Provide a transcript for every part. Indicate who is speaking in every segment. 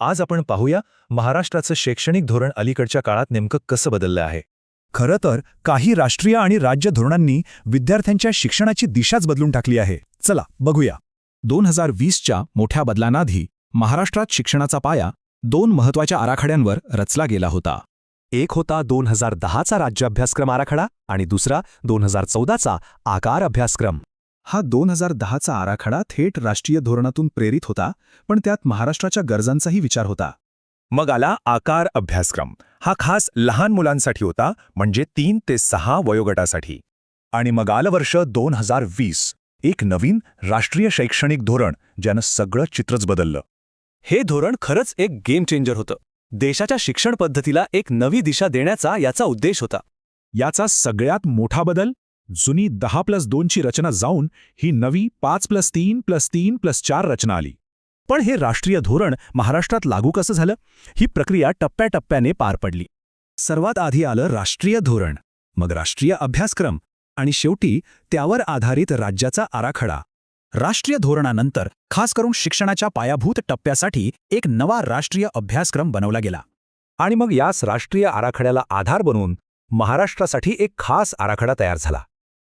Speaker 1: आज आपण पाहूया महाराष्ट्राचं शैक्षणिक धोरण अलीकडच्या काळात नेमकं कसं बदललं आहे.
Speaker 2: खरं तर काही राष्ट्रीय आणि राज्य धोरणांनी विद्यार्थ्यांच्या शिक्षणाची दिशाच बदलून टाकली आहे. चला बघूया. दोन हजार वीसच्या मोठ्या बदलांआधी महाराष्ट्रात शिक्षणाचा पाया दोन महत्त्वाच्या आराखड्यांवर रचला गेला होता.
Speaker 3: एक होता दोन हजार दहाचा राज्य अभ्यासक्रम आराखडा आणि दुसरा दोन हजार चौदाचा आकार अभ्यासक्रम.
Speaker 2: हा दोन हजार दहाचा आराखडा थेट राष्ट्रीय धोरणातून प्रेरित होता पण त्यात महाराष्ट्राच्या गरजांचाही विचार होता.
Speaker 1: मग आला आकार अभ्यासक्रम. हा खास लहान मुलांसाठी होता म्हणजे तीन ते सहा वयोगटासाठी. आणि मग आलं वर्ष दोन हजार वीस. एक नवीन राष्ट्रीय शैक्षणिक धोरण ज्यानं सगळं चित्रच बदललं.
Speaker 3: हे धोरण खरंच एक गेम चेंजर होतं. देशाच्या शिक्षण पद्धतीला एक नवी दिशा देण्याचा याचा उद्देश होता.
Speaker 2: याचा सगळ्यात मोठा बदल? जुनी दहा प्लस दोनची रचना जाऊन ही नवी पाच प्लस तीन प्लस तीन प्लस चार रचना आली. पण हे राष्ट्रीय धोरण महाराष्ट्रात लागू कसं झालं? ही प्रक्रिया टप्प्याटप्प्याने पार पडली. सर्वात आधी आलं राष्ट्रीय धोरण मग राष्ट्रीय अभ्यासक्रम आणि शेवटी त्यावर आधारित राज्याचा आराखडा. राष्ट्रीय धोरणानंतर खास करून शिक्षणाच्या पायाभूत टप्प्यासाठी एक नवा राष्ट्रीय अभ्यासक्रम बनवला गेला.
Speaker 3: आणि मग यास राष्ट्रीय आराखड्याला आधार बनवून महाराष्ट्रासाठी एक खास आराखडा तयार झाला.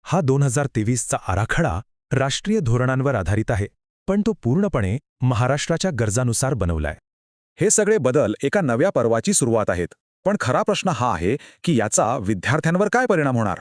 Speaker 1: हा दोन हजार तेवीसचा आराखडा राष्ट्रीय धोरणांवर आधारित आहे पण तो पूर्णपणे महाराष्ट्राच्या गरजानुसार बनवलाय.
Speaker 4: हे सगळे बदल एका नव्या पर्वाची सुरुवात आहेत पण खरा प्रश्न हा आहे की याचा विद्यार्थ्यांवर काय परिणाम होणार?